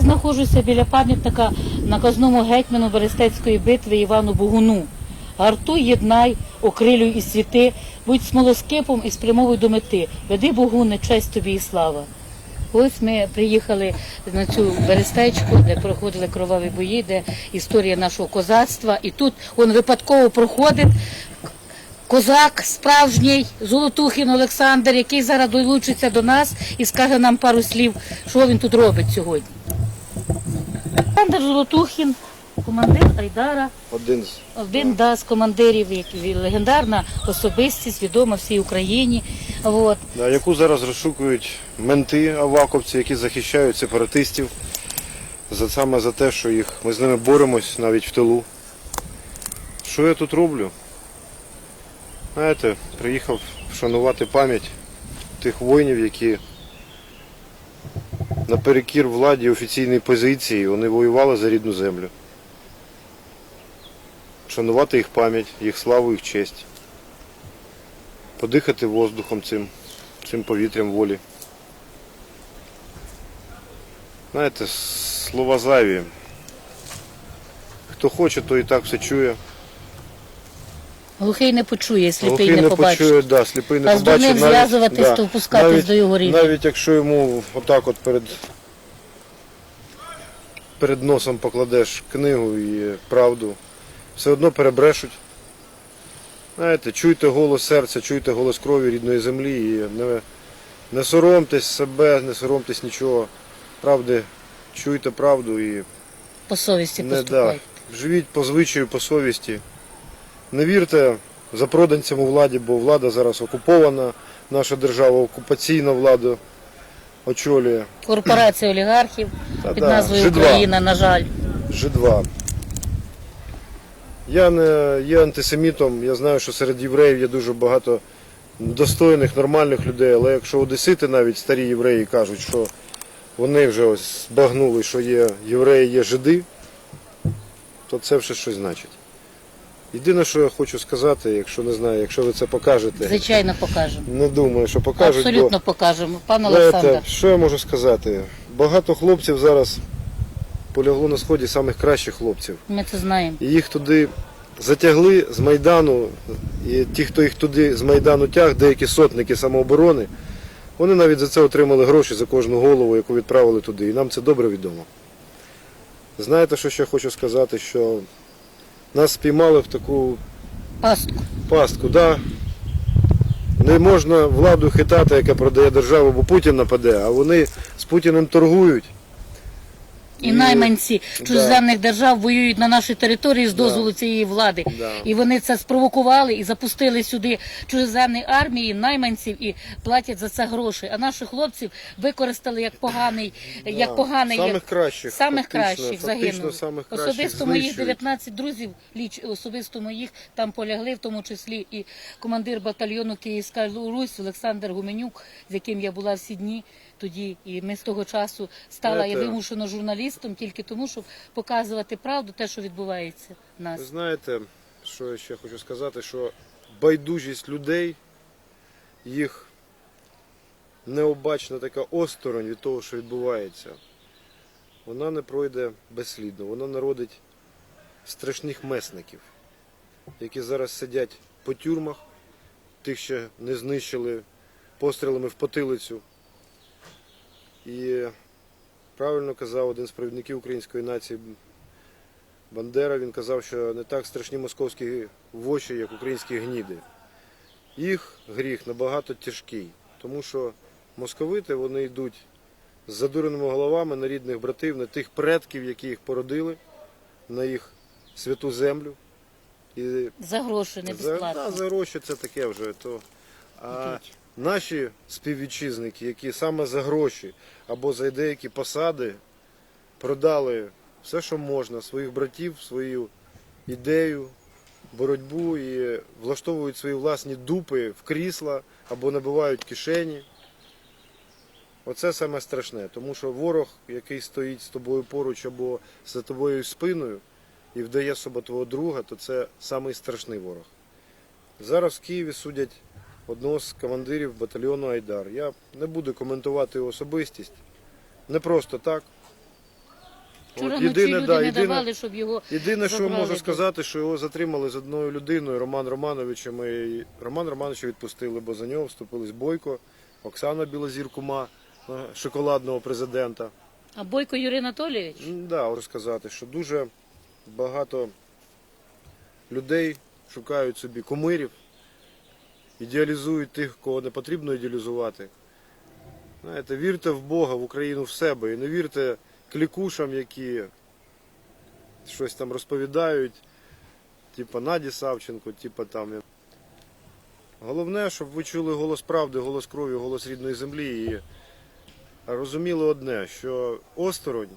Знаходжуся біля пам'ятника наказному гетьману Берестецької битви Івану Богуну. Гартуй, єднай, окрилюй і світи, будь смолоскипом і спрямовуй до мети. Веди Богуне, честь тобі і слава. Ось ми приїхали на цю берестечку, де проходили кроваві бої, де історія нашого козацтва. І тут він випадково проходить козак справжній Золотухін Олександр, який зараз долучиться до нас і скаже нам пару слів, що він тут робить сьогодні. Олександр Золотухін, командир Айдара, Один з один да, з командирів, як він легендарна особистість, відома всій Україні. От. Да, яку зараз розшукують менти аваковці, які захищають сепаратистів за саме за те, що їх ми з ними боремось навіть в тилу. Що я тут роблю? Знаєте, приїхав вшанувати пам'ять тих воїнів, які наперекір владі офіційної позиції вони воювали за рідну землю. Вшанувати їх пам'ять, їх славу, їх честь. Подихати воздухом цим, цим повітрям волі. Знаєте, слова зайві. Хто хоче, той і так все чує. Глухий не почує, сліпий Глухий не побачить. почує, да, сліпий не А з побачить. дурним зв'язуватись, то впускатись навіть, до його рівня. Навіть якщо йому отак от перед, перед носом покладеш книгу і правду, все одно перебрешуть. Знаєте, чуйте голос серця, чуйте голос крові рідної землі і не, не соромтесь себе, не соромтесь нічого. Правди, чуйте правду і По совісті не, да, поступайте. живіть по звичаю, по совісті. Не вірте запроданцям у владі, бо влада зараз окупована, наша держава окупаційна влада очолює. Корпорація олігархів під Та-да, назвою Ж2. Україна, на жаль. Ж2. Я не є антисемітом, я знаю, що серед євреїв є дуже багато достойних, нормальних людей, але якщо одесити навіть старі євреї кажуть, що вони вже ось збагнули, що є євреї, є жиди, то це вже щось значить. Єдине, що я хочу сказати, якщо не знаю, якщо ви це покажете, Звичайно, покажемо. не думаю, що покажуть. бо- Абсолютно покажемо. Пан Знаєте, Олександр. що я можу сказати? Багато хлопців зараз полягло на сході самих кращих хлопців. Ми це знаємо. І їх туди затягли з Майдану, і ті, хто їх туди з Майдану тяг, деякі сотники самооборони, вони навіть за це отримали гроші за кожну голову, яку відправили туди. І нам це добре відомо. Знаєте, що ще хочу сказати? Що нас спіймали в таку Пастку. пастку. Да. Не можна владу хитати, яка продає державу, бо Путін нападе, а вони з Путіним торгують. І найманці чужеземних держав воюють на нашій території з дозволу цієї влади. І вони це спровокували і запустили сюди чужеземні армії, найманців і платять за це гроші. А наших хлопців використали як поганий, як поганий самих як... кращих, самих фактично, кращих загинули. самих кращих особисто моїх знищують. 19 друзів, ліч особисто моїх там полягли, в тому числі і командир батальйону Київська Русь Олександр Гуменюк, з яким я була всі дні тоді. І ми з того часу стала я вимушено журналістом тільки тому, щоб показувати правду, те, що відбувається в нас. Ви знаєте, що я ще хочу сказати, що байдужість людей, їх необачна така осторонь від того, що відбувається, вона не пройде безслідно. Вона народить страшних месників, які зараз сидять по тюрмах, тих ще не знищили пострілами в потилицю. І правильно казав один з провідників української нації Бандера, він казав, що не так страшні московські воші, як українські гніди. Їх гріх набагато тяжкий, тому що московити вони йдуть з задуреними головами на рідних братів, на тих предків, які їх породили, на їх святу землю. І За гроші, не за, да, за гроші це таке вже. То, а. Наші співвітчизники, які саме за гроші або за деякі посади продали все, що можна, своїх братів, свою ідею, боротьбу і влаштовують свої власні дупи в крісла або набивають кишені. Оце саме страшне, тому що ворог, який стоїть з тобою поруч або за тобою спиною і вдає себе твого друга, то це самий страшний ворог. Зараз в Києві судять одного з командирів батальйону Айдар. Я не буду коментувати його особистість. Не просто так. Вчора От єдине, люди да, не єдине- давали, щоб його Єдине, що можу сказати, що його затримали з одною людиною, Роман Романовичем. І Роман Романовича відпустили, бо за нього вступились Бойко, Оксана Білозір, кума е, шоколадного президента. А Бойко Юрій Анатолійович? Да, можу сказати, що дуже багато людей шукають собі кумирів, ідеалізують тих, кого не потрібно ідеалізувати. Знаєте, вірте в Бога, в Україну, в себе і не вірте клікушам, які щось там розповідають, типа Наді Савченко, типа там. Головне, щоб ви чули голос правди, голос крові, голос рідної землі і розуміли одне, що осторонь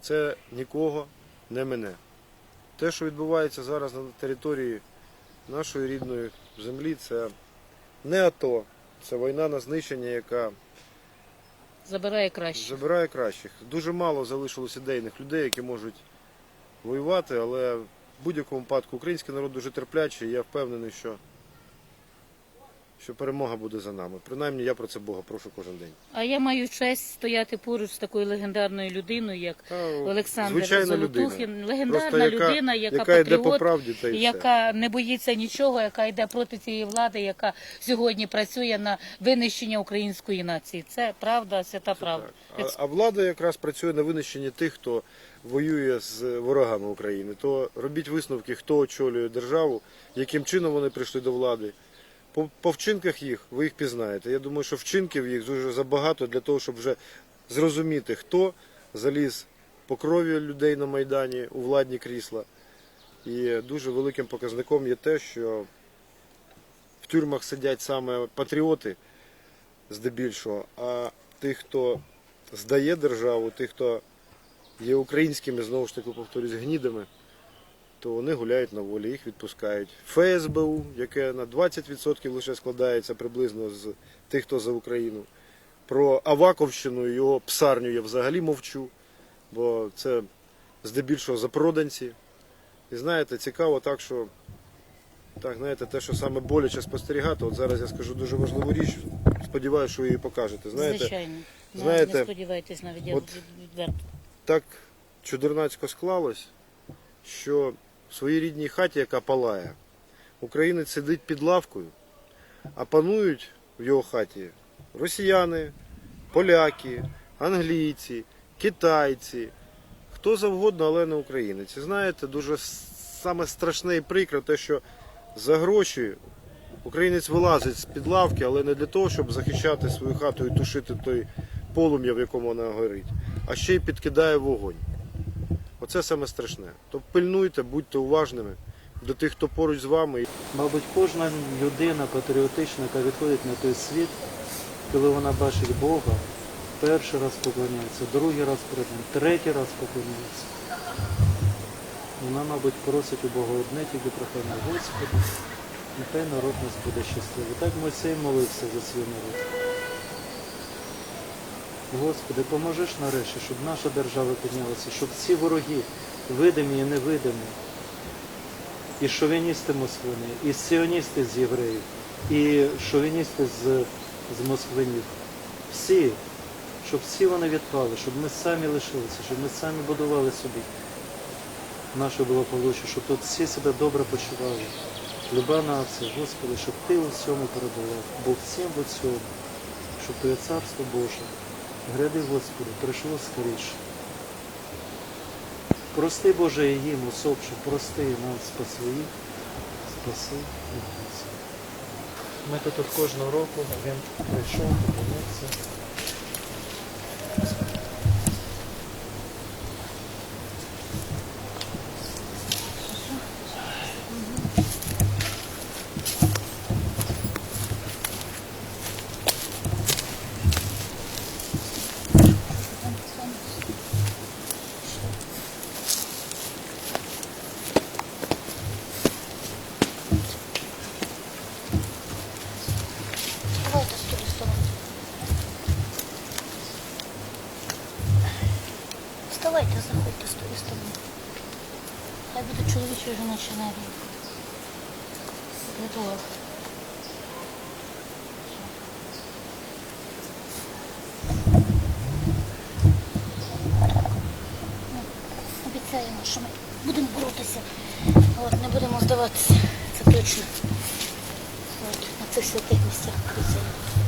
це нікого не мене. Те, що відбувається зараз на території нашої рідної землі, це не АТО, це війна на знищення, яка Забирає краще. забирає кращих. Дуже мало залишилось ідейних людей, які можуть воювати, але в будь-якому випадку український народ дуже терплячий, і я впевнений, що, що перемога буде за нами. Принаймні я про це Бога прошу кожен день. А я маю честь стояти поруч з такою легендарною людиною, як Та, Олександр звичайна Золотухін. людина. Легендарна Просто яка- людина, яка, яка йде по правді, та й все. яка не боїться нічого, яка йде проти цієї влади, яка сьогодні працює на винищення української нації. Це правда, свята правда. Так. А, а влада якраз працює на винищенні тих, хто воює з ворогами України. То робіть висновки, хто очолює державу, яким чином вони прийшли до влади. По, по вчинках їх ви їх пізнаєте. Я думаю, що вчинків їх дуже забагато для того, щоб вже зрозуміти, хто заліз по крові людей на Майдані у владні крісла. І дуже великим показником є те, що в тюрмах сидять саме патріоти здебільшого, а тих, хто здає державу, тих, хто є українськими, знову ж таки повторюсь, гнідами, то вони гуляють на волі, їх відпускають. ФСБУ, яке на 20% лише складається приблизно з тих, хто за Україну. Про Аваковщину і його псарню я взагалі мовчу, бо це здебільшого запроданці. І знаєте, цікаво так, що так, знаєте, те, що саме боляче спостерігати, от зараз я скажу дуже важливу річ, сподіваюся, що ви її покажете. Знаєте, Звичайно. Знаєте, не сподівайтесь навіть я от- відверто. так чудернацько склалось, що в своїй рідній хаті, яка палає, українець сидить під лавкою, а панують в його хаті росіяни, поляки, англійці, китайці, хто завгодно, але не українець. І знаєте, дуже саме страшне і прикре те, що за гроші українець вилазить з-під лавки, але не для того, щоб захищати свою хату і тушити той полум'я, в якому вона горить, а ще й підкидає вогонь. Оце саме страшне. То пильнуйте, будьте уважними до тих, хто поруч з вами. Мабуть, кожна людина патріотична, яка відходить на той світ, коли вона бачить Бога, перший раз поклоняється, другий раз ним, третій раз поклоняється. Вона, мабуть, просить у Бога одне тільки прохання, Господи, нехай народ нас буде щасливий. Так Мойсей молився за свій народ. Господи, поможеш нарешті, щоб наша держава піднялася, щоб всі вороги, видимі і невидимі, і шовіністи москвини, і сіоністи з євреїв, і шовіністи з, з москвинів. Всі, щоб всі вони відпали, щоб ми самі лишилися, щоб ми самі будували собі наше благополуччя, щоб тут всі себе добре почували. Люба нація, Господи, щоб Ти у всьому перебував, бо всім в цьому, щоб Твоє царство Боже, гряди, Господи, прийшло скоріше. Прости, Боже, їм усопши, прости нам спаси спаси нас. Ми тут кожного року він прийшов, поклонився. Жіночі енергії. Ритуал. обіцяємо, що ми будемо боротися. От, не будемо здаватися. Це точно. От, на цих святих місцях обіцяємо.